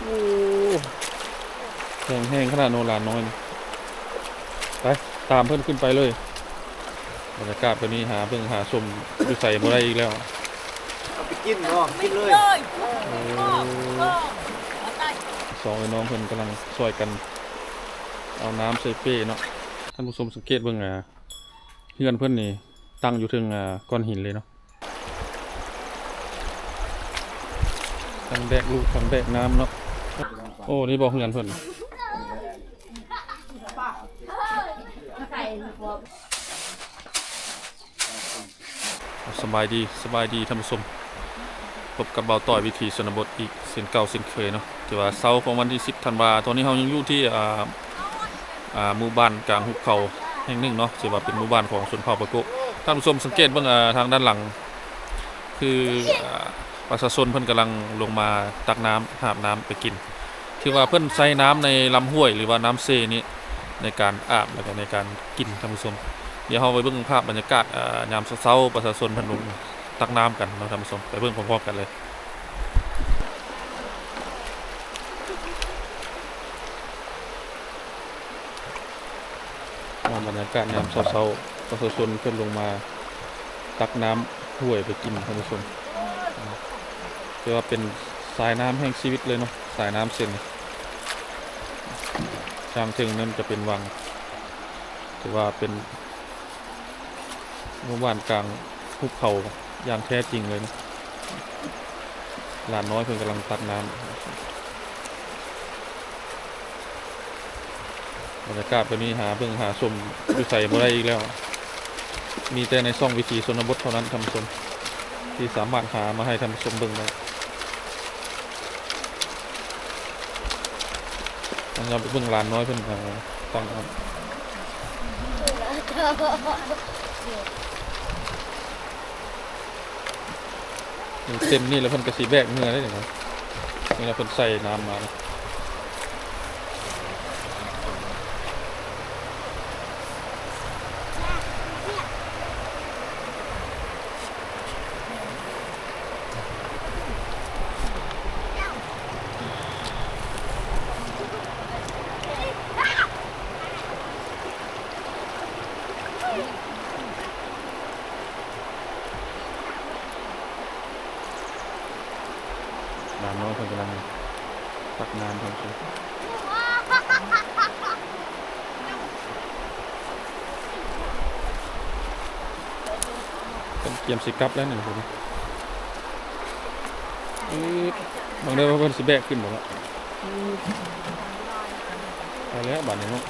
โอ้แห้งแห้งขนาดโนหลานน้อยนี่ไป ตามเพื่อนขึ้นไปเลยบรรยากาศวันนี้หาเพิ่งหาชมอยู่ใส่บ่ได้อีกแล้วเอาไปกินเนาะกินเลยโอ้สองไอ้น้องเพิ่นกำลังช่วยกัน เอาน้ำใส่เป้เนาะท่านผู้ชมสังเกตเบิ่งอะเพื่อนเพิ่นนี่ตั้งอยู่ถึงอ่าก้อนหินเลยเนาะทั้งแบกลูกทั้งแบกน้ำเนาะ โอ้ นี่บอกเพื่อนเพิ่นสบายดีสบายดีท่านผู้ชมพบกับเบาต่อยวิธีชนบทอีกเส้นเก่าเส้นเคยเนาะที่ว่าเสาร์ของวันที่ 10ธันวาตอนนี้เรายังอยู่ที่อ่าอ่าหมู่บ้านกลางหุบเขาแห่งหนึ่งเนาะที่ว่าเป็นหมู่บ้านของชนเผ่าปะโกท่านผู้ชมสังเกตเบ้างอ่าทางด้านหลัง คืออ่าประชาชนเพิ่นกำลังลงมาตักน้ำหาบน้ำไปกิน ที่ว่าเพิ่อนใช้น้ำในลำห้วย หรือว่าน้ำเซนี้ในการอาบแล้วก็ในการกินท่านผู้ชมเดี๋ยวเราไปเบิ่งภาพบรรยากาศยามเช้าประชาชนพนลงตักน้ำกันเนาะท่านผู้ชมไปเบิ่งพร้อมๆกันเลยว่าบรรยากาศยามเช้าๆประชาชนเพิ่นลงมาตักน้ำห้วยไปกินท่านผู้ชมเรียกว่าเป็นสายน้ำแห่งชีวิตเลยเนาะสายน้ำเส้น ทางถึงนั้นจะเป็นวังถือว่าเป็นหมู่บ้านกลางภูเขาอย่างแท้จริงเลยนะหลานน้อยเพิ่งกำลังตักน้ำบรรยากาศแบบนี้หาเพิ่งหาชมอยู่ใส่บ่ได้อีกแล้ว มีแต่ในซ่องวิถีชนบทเท่านั้นทำชมที่สามารถหามาให้ทำชมเบิ่งได้ ต้องยอมไปเบิ่งหลานน้อยเพิ่นหาตักน้ำอย่างเต็มนี่แล้วเพิ่นกระสีแบกเนื้อได้หนึ่งครับนี่เราเพิ่นใส่น้ำมา ลานน้อยเพิ่นกำลังตักงาน้ำครับเป็นเกียมสิกับแล้วหนึ่งคนบางเดือนเพิ่นสิแบกขึ้นหมดแล้วไปแล้วบัดนี้เนาะ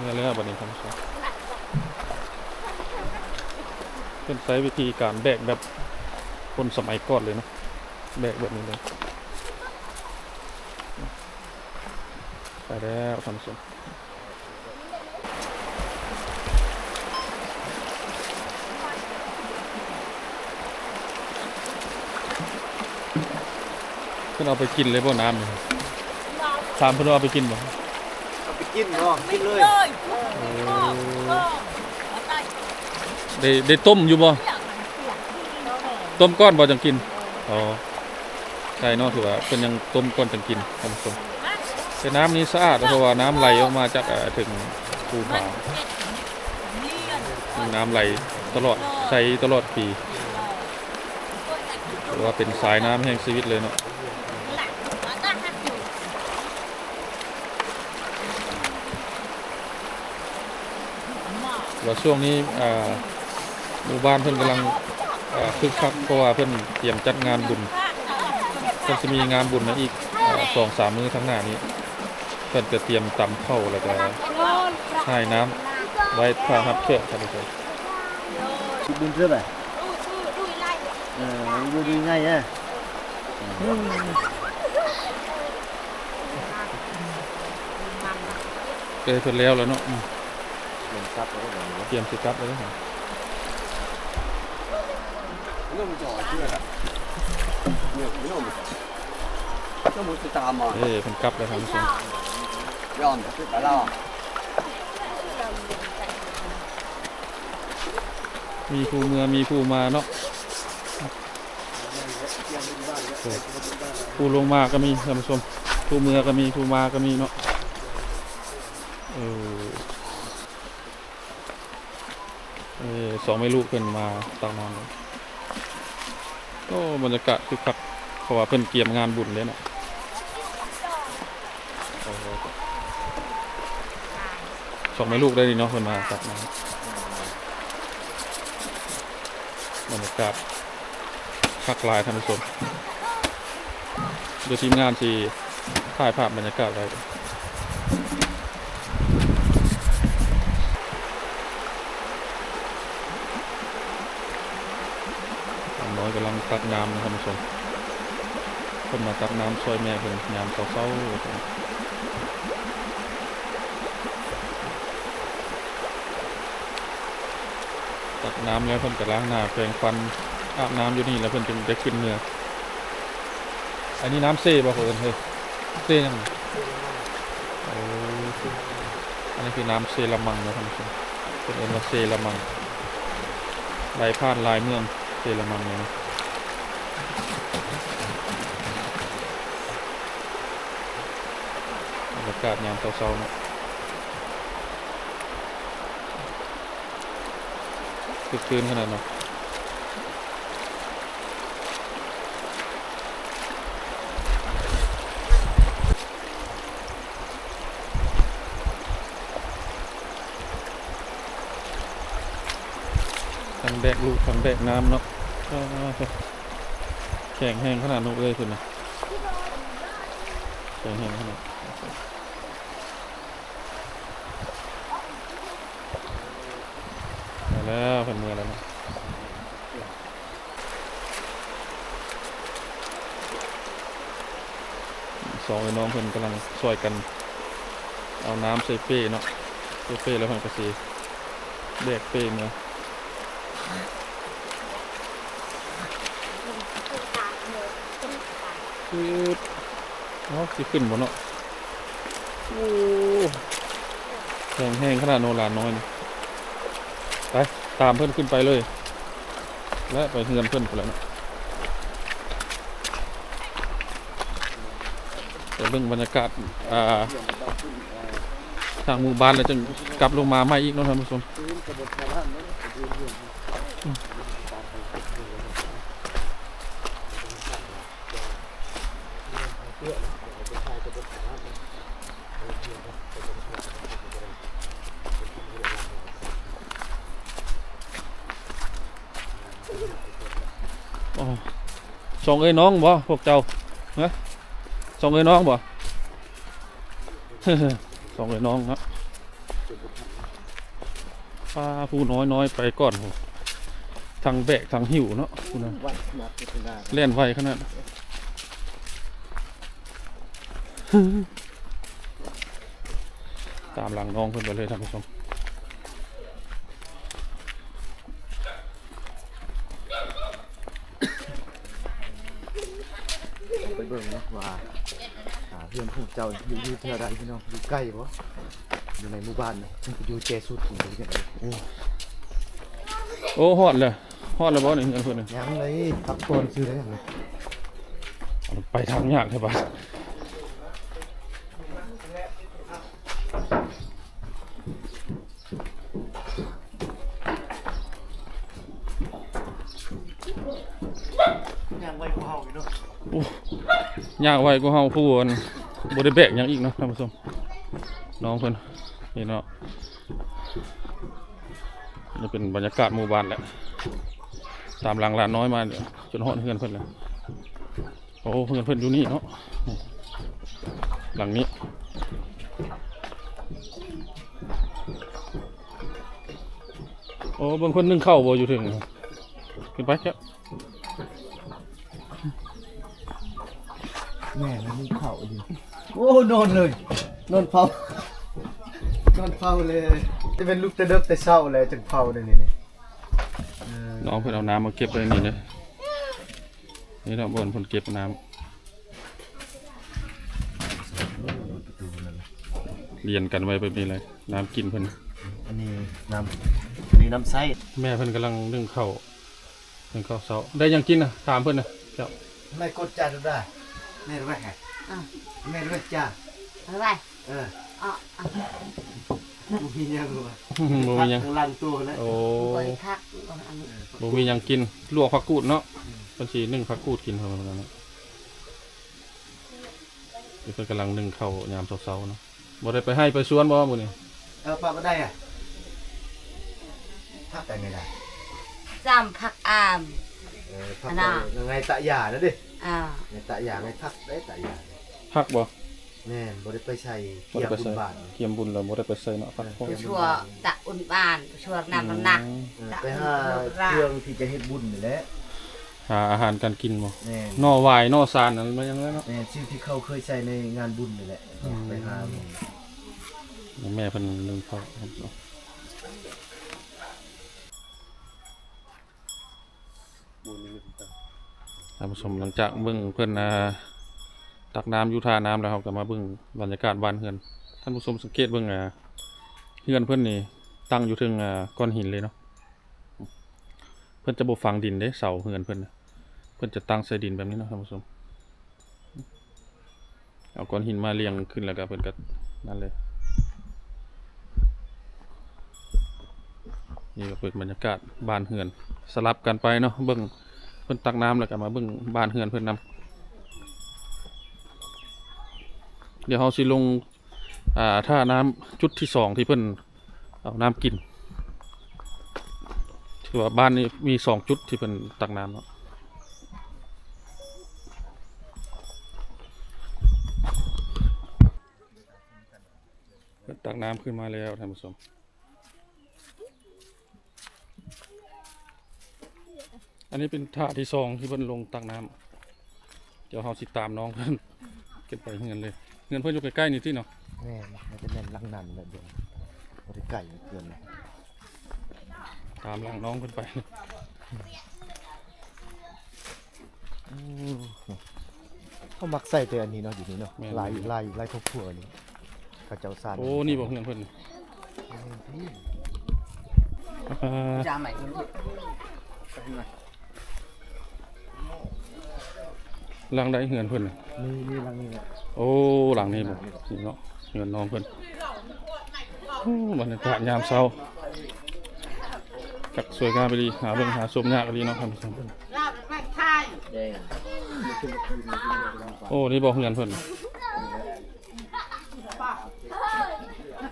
เมื่อแล้วบัดนี้ครับเป็นใช้วิธีการแบกแบบคนสมัยก่อนเลยนะแบกแบบนี้เลยไปแล้วท่านผู้ชมเพิ่นเอาไปกินเลยบ่น้ำนี่ถามเพิ่นเอาไปกินบ่ กินเนาะกินเลยได้ได้ต้มอยู่บ่ต้มก้อนบ่จังกินอ๋อใช่เนาะถือว่าเป็นยังต้มก้อนจังกินท่านผู้ชมแต่น้ำนี้สะอาดเพราะว่าน้ำไหลออกมาจากเอ่อถึงภูผาน้ำไหลตลอดใช้ตลอดปีถือว่าเป็นสายน้ำแห่งชีวิตเลยเนาะ ว่าช่วงนี้อ่าหมู่บ้านเพิ่นกำลังอ่าคึกคักเพราะว่าเพิ่นเตรียมจัดงานบุญเพิ่นจะมีงานบุญนะอีกอ่าสองสามมื้อข้างหน้านี้ เพิ่นจะเตรียมตำข้าวแล้วก็ให้น้ำไว้พารับเชือกท่านผู้ชมชิบุญเสื้อไปเออดูดีง่ายอะเอ้ยเพิ่นแล้วแล้วเนาะ อืมเหมือนซับแล้วแบบนี้เตรียมสิกลับแล้วเนาะเรื่องมันจ่อเชื่ออะเรื่องเรื่องมันก็มันจะตามมาเอ้ยเพิ่นกลับแล้วท่านผู้ชมยอมขึ้นไปแล้วมีผู้เมือมีผู้มาเนาะโอ้ผู้ลงมาก็มีท่านผู้ชมผู้เมือก็มีผู้มาก็มีเนาะเออ เออสองไม่ลูกเพิ่อนมาตักน้ำก็บรรยากาศคือคักเพราะว่าเพิ่อนเกียมงานบุญเลยเนาะสองไม่ลูกได้ดีเนาะเพิ่อนมาตักน้ำบรรยากาศคักลายท่านผู้ชมเดี๋ยวทีมงานที่ถ่ายภาพบรรยากาศไว้ น้ำน้อยกำลังตักน้ำนะท่านผู้ชมคนมาตักน้ำช่วยแม่เพิ่นยามเศร้าๆตักน้ำแล้วเพิ่นก็ล้างหน้าแปรงฟันอาบน้ำอยู่นี่แล้วเพิ่นจึงได้ขึ้นเรืออันนี้น้ำเซ่บ่เพิ่นเฮ้ยเซ่ยังโอ้อันนี้คือน้ำเซละมังนะท่านผู้ชมเพิ่นเอิ้นว่าเซละมังไหลผ่านลายเมือง เยอรมันเนี่ยนะบรรยากาศยามเช้าๆนะคึกคืนขนาดนั้น ทั้งแบกลูกทั้งแบกน้ำเนาะแข็งแห้งขนาดนู้นเลยคุณนะแข็งแห้งขนาดมาแล้วเป็นมือแล้วเนาะสองไอ้น้องเพิ่อนกำลังช่วยกัน เอาน้ำใส่เป้เนาะใส่เป้แล้วเพิ่นก็สีแบกเป้มา คือเอาสิขึ้นบนเนาะโอ้แห้งแห้งขนาดโนลานน้อยนี่ไปตามเพื่อนขึ้นไปเลย และไปเฮือนเพื่อนไปแล้วเนาะแต่เรื่องบรรยากาศอ่าทางหมู่บ้านแล้วจึงกลับลงมาใหม่อีกเนาะท่านผู้ชม โอ้ สองเอ้ยน้องบ่พวกเจ้าฮะสองเอ้ยน้องบ่สองเอ้ยน้องครับปลาผู้น้อยน้อยไปก่อนโหทางแบกทางหิวเนาะคุณนะเล่นไวขนาดตามหลังน้องเพิ่นไปเลยท่านผู้ชม ไปเบิ่งนะ ว่าอ่าเพื่อนพวกเจ้าอยู่อยู่เท่าไรพี่น้องอยู่ใกล้บ่อยู่ในหมู่บ้านนี่มันก็อยู่แจสุดถึงอยู่จังไดโอ้โอ้ฮอดเลยฮอดแล้วบ่นี่เงินเพิ่นน่ะยังเลยตับก่อนซื้อได้ยังเลยไปทางยากใช่ปะยังไว้กูเฮาอยู่เนาะ ยากไว้ก็เฮาผู้อันบ่ได้แบกยังอีกเนาะท่านผู้ชมน้องเพิ่นนี่เนาะนี่เป็นบรรยากาศหมู่บ้านแหละตามหลังหลานน้อยมาเนี่ยจนฮอดเฮือนเพิ่อนเลยโอ้เฮือนเพิ่อนอยู่นี่เนาะหลังนี้โอ้บางคนนึ่งข้าบ่อยู่ถึงขึ้นไปแค่ แม่มันมีข้าวดิโอ้นอนเลยนอนเผานอนเผาเลย จะเป็นลูกแต่เด็กแต่เช้าเลยจังเผาเลยนี่นี่เออน้องเพิ่นเอาน้ำมาเก็บไว้นี่เลยนี่เราะเบิ่นเพิ่นเก็บน้ำประตูนั่นน่ะเรียนกันไว้แบบนี้เลย น้ำกินเพิ่นอันนี้น้ำอันนี้น้ำไส้แม่เพิ่นกำลังนึ่งข้าวนึ่งข้าวเช้าได้หยังกินน่ะถามเพิ่นน่ะเจ้าไม่กดจ้าดูได้ แม่รู้ไหมอะแม่รู้ไหมจ้าอะไรเอออะอะบ่มีหยังรู้ป่ะบ่มีหยัง ข้างล่างตัวแล้วโอ้บริทักอันนี้บ่มีหยังกิน ลวกผักกูดเนาะเพิ่นสินึ่งผักกูดกินเพิ่นว่างั้นเนาะเดี๋ยวเพิ่นกำลังนึ่งข้าวยามเช้าๆเนาะบ่ได้ไปให้ไปสวนบ่มื้อนี้เออป้าบ่ได้อะพักกันไงล่ะจำพักอามเออ พักอันน่ะยังไงตะหยานะดิอ่าไงตะหยาไงพักได้ตะหยาพักบ่แม่นบ่ได้ไปใช้บ่เกี่ยได้วไปบุญใส่บาทเกียมบุญแล้วบ่ได้ไปใส่เนาะพักผ่อนผู้ชัวตะอุ่นบานผู้ชัวน้ำน้ำหนักเออไปหาเครื่องที่จะเฮ็ดบุญนี่แหละหาอาหารการกินบ่แม่นนอวายนอซานนั่นมันยังไงเนาะแม่นชื่อที่เขาเคยใช้ในงานบุญนี่แหละไปหาหมอแม่เพิ่นนึ่งข้าวครับเนาะ ท่านผู้ชมหลังจากเบิ่งเพิ่นอ่าตักน้ำอยู่ท่าน้ำแล้วเราก็มาเบิ่งบรรยากาศบ้านเฮือนท่านผู้ชมสังเกตเบิ่งอ่าเฮือนเพิ่อนนี่ตั้งอยู่ถึงอ่าก้อนหินเลยเนาะเพิ่อนจะบ่ฝังดินเด้เสาเฮือนเพิ่นน่ะเพิ่อนจะตั้งใส่ดินแบบนี้เนาะท่านผู้ชมเอาก้อนหินมาเรียงขึ้นแล้วก็เพิ่นก็นั่นเลยนี่ก็เป็นบรรยากาศบ้านเฮือน สลับกันไปเนาะเบิ่งเพิ่นตักน้ำแล้วก็มาเบิ่งบ้านเฮือนเพิ่นนำเดี๋ยวเฮาสิลงอ่าท่าน้ำจุดที่สองที่เพิ่นเอาน้ำกินถือว่าบ้านนี้มีสองจุดที่เพิ่นตักน้ำเนาะตักน้ำขึ้นมาแล้วท่านผู้ชม อันนี้เป็นท่าที่สองที่เพิ่นลงตักน้ำเดี๋ยวเราสิตามน้องเพิ่นเก็บไปเงินเลยเงินเพิ่นอยู่ใกล้ๆนี่ที่เนาะแม่นมันจะแม่นลังนันแบบเดียวบ่ได้ไก่เกินเลยตามหลังน้องเพิ่นไปเขามักใส่แต่อันนี้เนาะอยู่นี่เนาะลายลายลายทบทั่วนี่เขาเจ้าซานโอ้นี่บอกเงินเพิ่นอ่าจำไหน หลังได้เงินเพิ่นน่ะนี่นี่ลังนี่แหละโอ้หลังนี้บ่นี่เนาะเงินน้องเพิ่นโอ้บรรยากาศยามเช้าจักสวยงามไปดีหาเบิ่งหาชมยากดีเนาะท่านผู้ชมลาบแม่ไทยโอ้นี่บอกเงินเพิ่น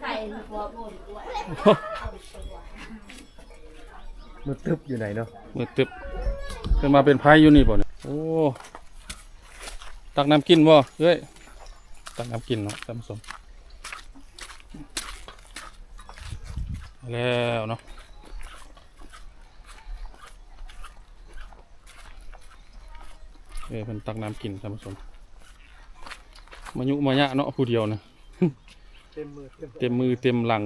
ใส่หัวบุญมือตึบอยู่ไหนเนาะมือตึบเพิ่นมาเป็นไพ่อยู่นี่บ่เนี่ยโอ้ ตักน้ำกินบ่เอ้ยตักน้ำกินเนาะท่านผู้ชมแล้วเนาะเอ้ยเพิ่นตักน้ำกินท่านผู้ชมมายุมายะเนาะผู้เดียวนะเต็มมือเต็มเต็มมือเต็มหลัง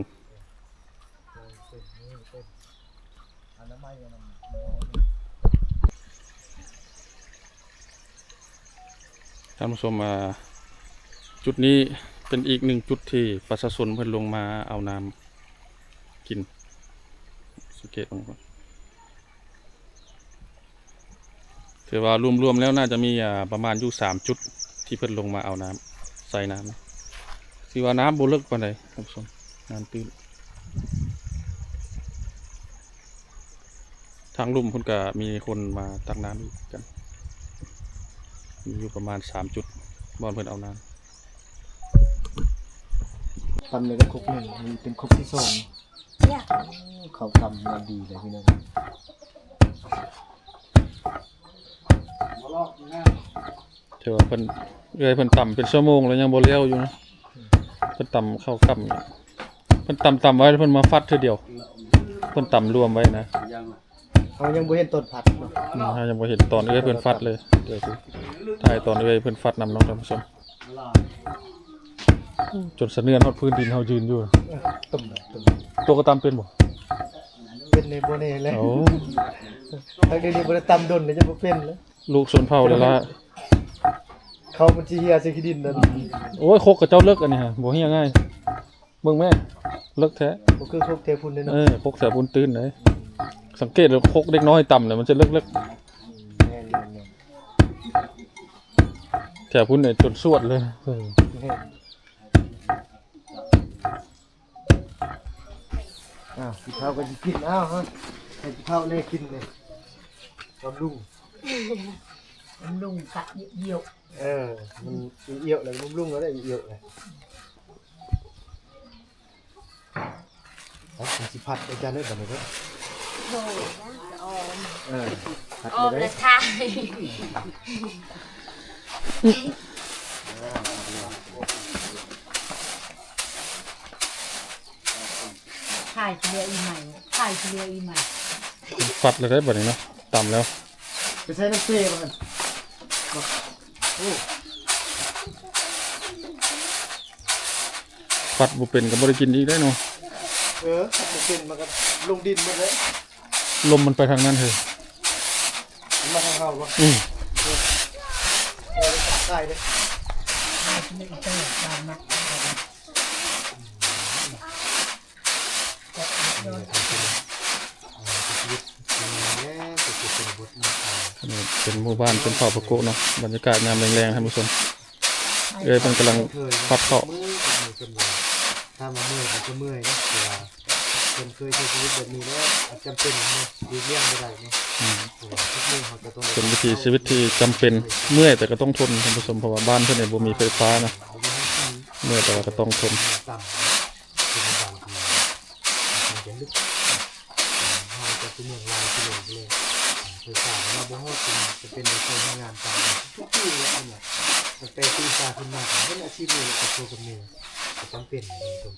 อนามัยอันนั้น ท่านผู้ชมมาจุดนี้เป็นอีกหนึ่งจุดที่ประชาชนเพิ่นลงมาเอาน้ำกินสังเกตลงก่อนถือว่ารวมๆแล้วน่าจะมีอ่าประมาณอยู่สามจุดที่เพิ่นลงมาเอาน้ำใส่น้ำนะถือว่าน้ำบ่เลิกปานใดท่านผู้ชมน้ำตื้นทางลุ่มเพิ่นก็มีคนมาตักน้ำอีกกัน มีอยู่ประมาณสามจุดบอลเพิ่นเอาน้ตำเลยก็ครบหนึ่งมันเป็นครบที่สองเขาทำมาดีเลยพี่น้องำถือว่าเพิ่นเอ้ยเพิ่นต่ำเป็นชั่วโมงแล้วยังบ่เลี้ยวอยู่นะเพิ่นต่ำเข้ากับเนี่ยเพิ่นต่ำต่ำไว้แล้วเพิ่นมาฟัดเทื่อเดียวเพิ่นต่ำรวมไว้นะเขายังบ่เห็นต้นผัดเนาะอืมถ้ายังบ่เห็นตอนเอ้ยเพิ่นฟัดเลยเดี๋ยวสิ ถ่ายตอนเอ้ยเพิ่นฟัดนำเน้องท่านผู้ชมจนสะเนือนฮอดพื้นดินเฮายืนอยู่ต้มต้มตัวก็ตำเป็นบ่เป็นในบ่แน่แล้วโอ้ทางเดี๋ยวนี้บ่ได้ตำดนเลยจะบ่เป็นแล้วลูกสนเผาแล้วล่ะเขามันสิเฮียสิขี้ดินนั่นโอ้ยโคกกับเจ้าเลิกอันนี้ฮะบ่เฮียง่ายเบิ่งแม่เลิกแท้ก็คือพวกเทพุนเลยเอเนาะอพกแสบปุนตื่นเลยสังเกตว่าพกเด็กน้อยต่ำเนี่ยมันจะเลิกเลิก แน่นแน่นแน่น แถบพุนเนี่ยจนสวดเลยเออแน่นอ้าวกินข้าวก็จะกินอ้าวฮะให้กินข้าวเลยกินเลยบำรุงมันลุงกะเยี่ยวเออมันเอี่ยวเลยบำรุงแล้วได้เอี่ยวเลยเอาผมสิพัดอาจารย์ได้แบบนี้ก็โถ่ออมเออพัดออมไปเลได้ยทาย ทายเรืออีใหม่ทายเรืออีใหม่ฟัดเลยได้แบบนี้เนาะต่ำแล้ว ไปใช้น้ำเซ่มันโอ้ฟัดบุเป็นกับบริกินอีกได้เนาะเออมันเป็นมันก็ลงดินหมดเลยลมมันไปทางนั้นเถอะมันมาทางเขาวะอืมเออ ใช่เลยไม่เจอตามนักน่จะเก็บเป็นบทนะอันนี้เป็นหมู่บ้านเป็นเผ่าปะโกเนาะบรรยากาศยามแรงๆท่านผู้ชมเอ้ยมันกำลังฟัดเข้ามือเป็นมือเป็นมือถ้ามาเมื่อยมันก็เมื่อยนะแต่ว่า คนเคยใช้ชีวิตแบบนี้แล้วอาจจำเป็นเนาะดีเลี่ยงไม่ได้เนาะอืมแต่ว่าทุกมือเขาจะต้องเป็นวิถีชีวิตที่จำเป็นเมื่อยแต่ก็ต้องทนท่านผู้ชมเพราะว่าบ้านเพื่อนเนี่ยบ่มีไฟฟ้านะเอาไว้ให้ที่เมื่อยแต่ว่าก็ต้องทนต่ำเป็นบางทีมันจะลึกเราจะเป็นเมืองลายที่เลยเลยเคยสาวเราบ่ฮอดเป็นจะเป็นในคนทำงานตามทุกที่เลยเนี่ยตั้งแต่ตีตาขึ้นมาเป็นอาชีพเลยกับตัวกับเมียจำเป็นเลยตรง